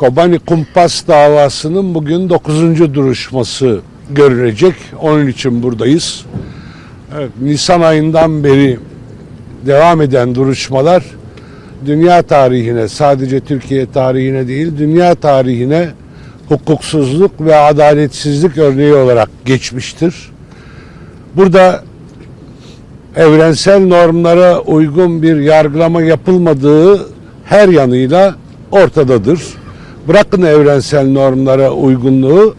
Kobani Kumpas davasının bugün 9. duruşması görülecek. Onun için buradayız. Evet, Nisan ayından beri devam eden duruşmalar dünya tarihine sadece Türkiye tarihine değil dünya tarihine hukuksuzluk ve adaletsizlik örneği olarak geçmiştir. Burada evrensel normlara uygun bir yargılama yapılmadığı her yanıyla ortadadır. Bırakın evrensel normlara uygunluğu,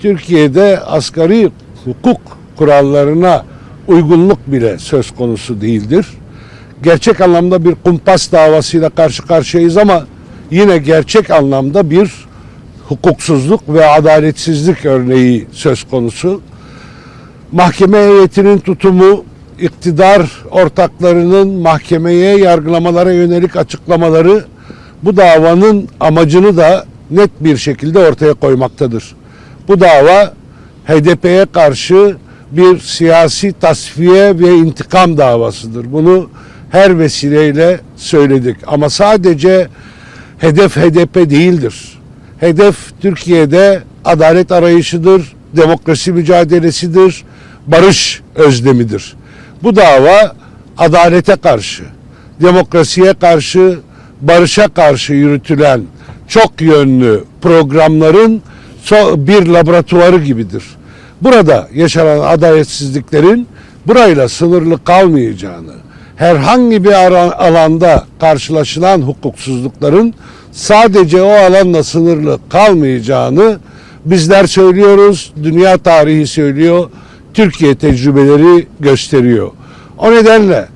Türkiye'de asgari hukuk kurallarına uygunluk bile söz konusu değildir. Gerçek anlamda bir kumpas davasıyla karşı karşıyayız ama yine gerçek anlamda bir hukuksuzluk ve adaletsizlik örneği söz konusu. Mahkeme heyetinin tutumu, iktidar ortaklarının mahkemeye yargılamalara yönelik açıklamaları bu davanın amacını da net bir şekilde ortaya koymaktadır. Bu dava HDP'ye karşı bir siyasi tasfiye ve intikam davasıdır. Bunu her vesileyle söyledik. Ama sadece hedef HDP değildir. Hedef Türkiye'de adalet arayışıdır, demokrasi mücadelesidir, barış özlemidir. Bu dava adalete karşı, demokrasiye karşı, barışa karşı yürütülen çok yönlü programların bir laboratuvarı gibidir. Burada yaşanan adaletsizliklerin burayla sınırlı kalmayacağını, herhangi bir alanda karşılaşılan hukuksuzlukların sadece o alanla sınırlı kalmayacağını bizler söylüyoruz, dünya tarihi söylüyor, Türkiye tecrübeleri gösteriyor. O nedenle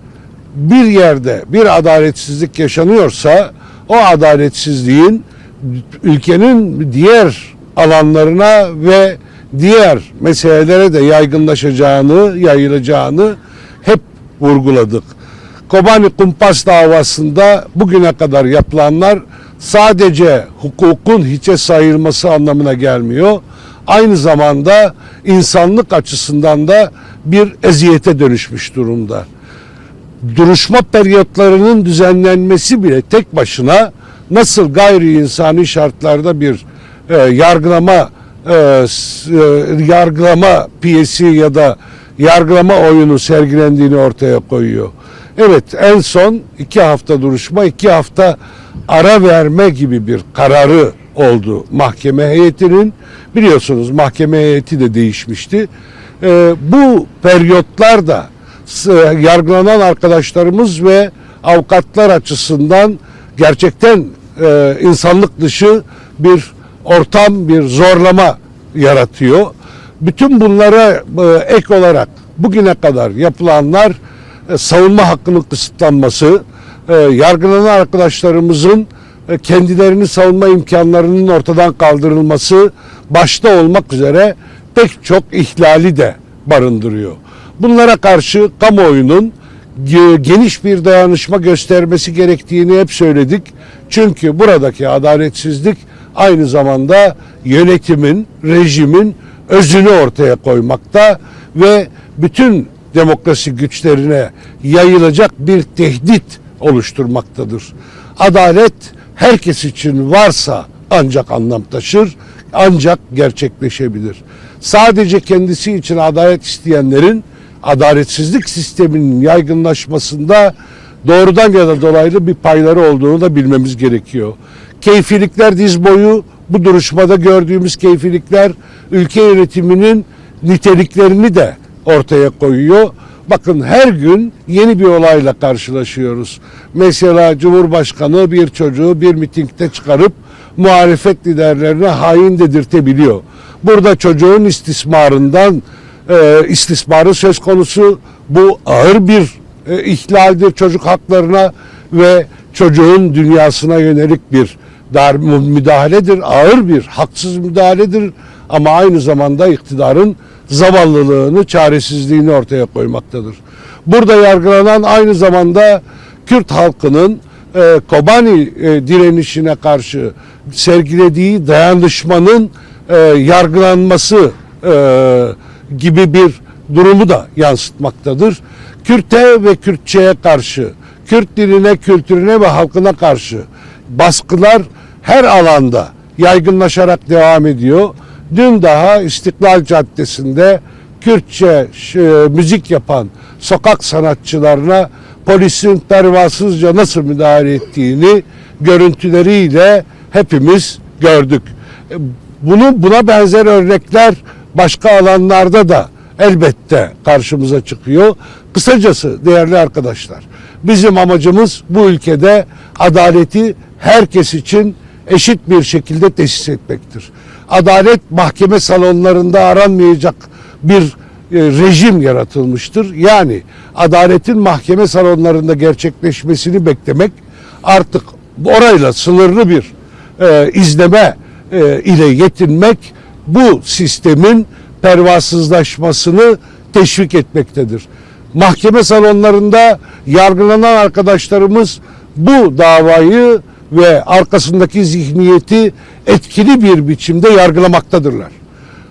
bir yerde bir adaletsizlik yaşanıyorsa o adaletsizliğin ülkenin diğer alanlarına ve diğer meselelere de yaygınlaşacağını, yayılacağını hep vurguladık. Kobani Kumpas davasında bugüne kadar yapılanlar sadece hukukun hiçe sayılması anlamına gelmiyor. Aynı zamanda insanlık açısından da bir eziyete dönüşmüş durumda duruşma periyotlarının düzenlenmesi bile tek başına nasıl gayri insani şartlarda bir e, yargılama e, e, yargılama piyesi ya da yargılama oyunu sergilendiğini ortaya koyuyor. Evet en son iki hafta duruşma iki hafta ara verme gibi bir kararı oldu mahkeme heyetinin. Biliyorsunuz mahkeme heyeti de değişmişti. E, bu periyotlar da yargılanan arkadaşlarımız ve avukatlar açısından gerçekten e, insanlık dışı bir ortam, bir zorlama yaratıyor. Bütün bunlara e, ek olarak bugüne kadar yapılanlar e, savunma hakkının kısıtlanması, e, yargılanan arkadaşlarımızın e, kendilerini savunma imkanlarının ortadan kaldırılması başta olmak üzere pek çok ihlali de barındırıyor. Bunlara karşı kamuoyunun ge- geniş bir dayanışma göstermesi gerektiğini hep söyledik. Çünkü buradaki adaletsizlik aynı zamanda yönetimin, rejimin özünü ortaya koymakta ve bütün demokrasi güçlerine yayılacak bir tehdit oluşturmaktadır. Adalet herkes için varsa ancak anlam taşır, ancak gerçekleşebilir. Sadece kendisi için adalet isteyenlerin adaletsizlik sisteminin yaygınlaşmasında doğrudan ya da dolaylı bir payları olduğunu da bilmemiz gerekiyor. Keyfilikler diz boyu bu duruşmada gördüğümüz keyfilikler ülke yönetiminin niteliklerini de ortaya koyuyor. Bakın her gün yeni bir olayla karşılaşıyoruz. Mesela Cumhurbaşkanı bir çocuğu bir mitingde çıkarıp muhalefet liderlerine hain dedirtebiliyor. Burada çocuğun istismarından e, istismarı söz konusu. Bu ağır bir e, ihlaldir çocuk haklarına ve çocuğun dünyasına yönelik bir dar müdahaledir. Ağır bir haksız müdahaledir ama aynı zamanda iktidarın zavallılığını, çaresizliğini ortaya koymaktadır. Burada yargılanan aynı zamanda Kürt halkının e, Kobani e, direnişine karşı sergilediği dayanışmanın e, yargılanması e, gibi bir durumu da yansıtmaktadır. Kürt'e ve Kürtçe'ye karşı, Kürt diline, kültürüne ve halkına karşı baskılar her alanda yaygınlaşarak devam ediyor. Dün daha İstiklal Caddesi'nde Kürtçe ş- müzik yapan sokak sanatçılarına polisin pervasızca nasıl müdahale ettiğini görüntüleriyle hepimiz gördük. E, Bunu buna benzer örnekler başka alanlarda da elbette karşımıza çıkıyor. Kısacası değerli arkadaşlar, bizim amacımız bu ülkede adaleti herkes için eşit bir şekilde tesis etmektir. Adalet mahkeme salonlarında aranmayacak bir e, rejim yaratılmıştır. Yani adaletin mahkeme salonlarında gerçekleşmesini beklemek artık orayla sınırlı bir e, izleme e, ile yetinmek bu sistemin pervasızlaşmasını teşvik etmektedir. Mahkeme salonlarında yargılanan arkadaşlarımız bu davayı ve arkasındaki zihniyeti etkili bir biçimde yargılamaktadırlar.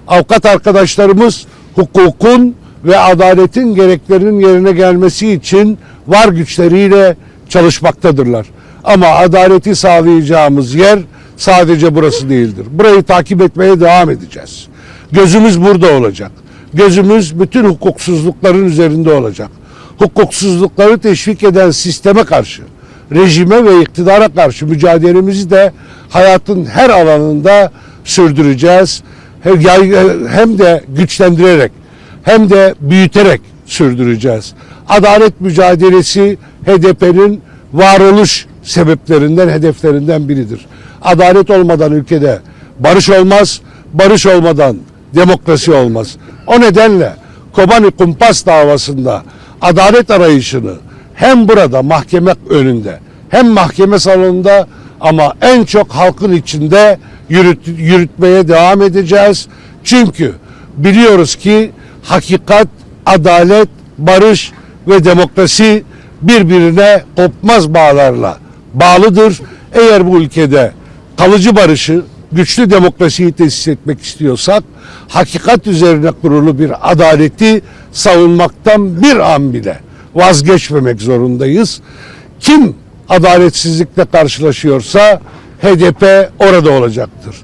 Avukat arkadaşlarımız hukukun ve adaletin gereklerinin yerine gelmesi için var güçleriyle çalışmaktadırlar. Ama adaleti sağlayacağımız yer sadece burası değildir. Burayı takip etmeye devam edeceğiz. Gözümüz burada olacak. Gözümüz bütün hukuksuzlukların üzerinde olacak. Hukuksuzlukları teşvik eden sisteme karşı, rejime ve iktidara karşı mücadelemizi de hayatın her alanında sürdüreceğiz. Hem de güçlendirerek hem de büyüterek sürdüreceğiz. Adalet mücadelesi HDP'nin varoluş sebeplerinden, hedeflerinden biridir. Adalet olmadan ülkede barış olmaz, barış olmadan demokrasi olmaz. O nedenle Kobani Kumpas davasında adalet arayışını hem burada mahkeme önünde hem mahkeme salonunda ama en çok halkın içinde yürüt, yürütmeye devam edeceğiz. Çünkü biliyoruz ki hakikat, adalet, barış ve demokrasi birbirine kopmaz bağlarla bağlıdır. Eğer bu ülkede kalıcı barışı, güçlü demokrasiyi tesis etmek istiyorsak hakikat üzerine kurulu bir adaleti savunmaktan bir an bile vazgeçmemek zorundayız. Kim adaletsizlikle karşılaşıyorsa HDP orada olacaktır.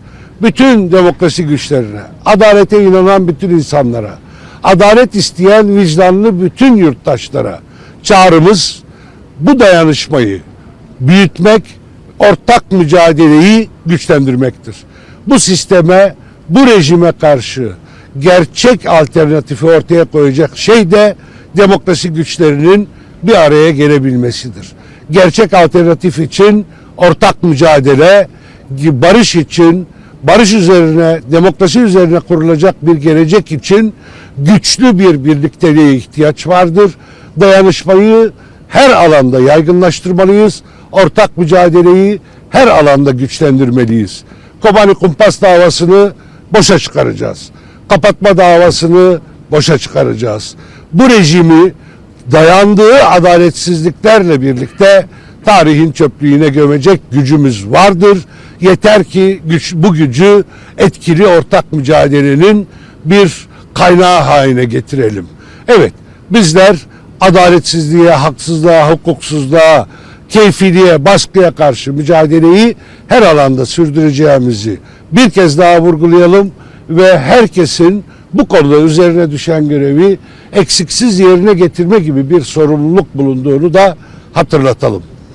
Bütün demokrasi güçlerine, adalete inanan bütün insanlara, adalet isteyen vicdanlı bütün yurttaşlara çağrımız bu dayanışmayı büyütmek, ortak mücadeleyi güçlendirmektir. Bu sisteme, bu rejime karşı gerçek alternatifi ortaya koyacak şey de demokrasi güçlerinin bir araya gelebilmesidir. Gerçek alternatif için ortak mücadele, barış için, barış üzerine, demokrasi üzerine kurulacak bir gelecek için güçlü bir birlikteliğe ihtiyaç vardır. Dayanışmayı her alanda yaygınlaştırmalıyız. Ortak mücadeleyi her alanda güçlendirmeliyiz. Kobani Kumpas davasını boşa çıkaracağız. Kapatma davasını boşa çıkaracağız. Bu rejimi dayandığı adaletsizliklerle birlikte tarihin çöplüğüne gömecek gücümüz vardır. Yeter ki güç, bu gücü etkili ortak mücadelenin bir kaynağı haline getirelim. Evet bizler adaletsizliğe, haksızlığa, hukuksuzluğa, keyfiliğe, baskıya karşı mücadeleyi her alanda sürdüreceğimizi bir kez daha vurgulayalım ve herkesin bu konuda üzerine düşen görevi eksiksiz yerine getirme gibi bir sorumluluk bulunduğunu da hatırlatalım.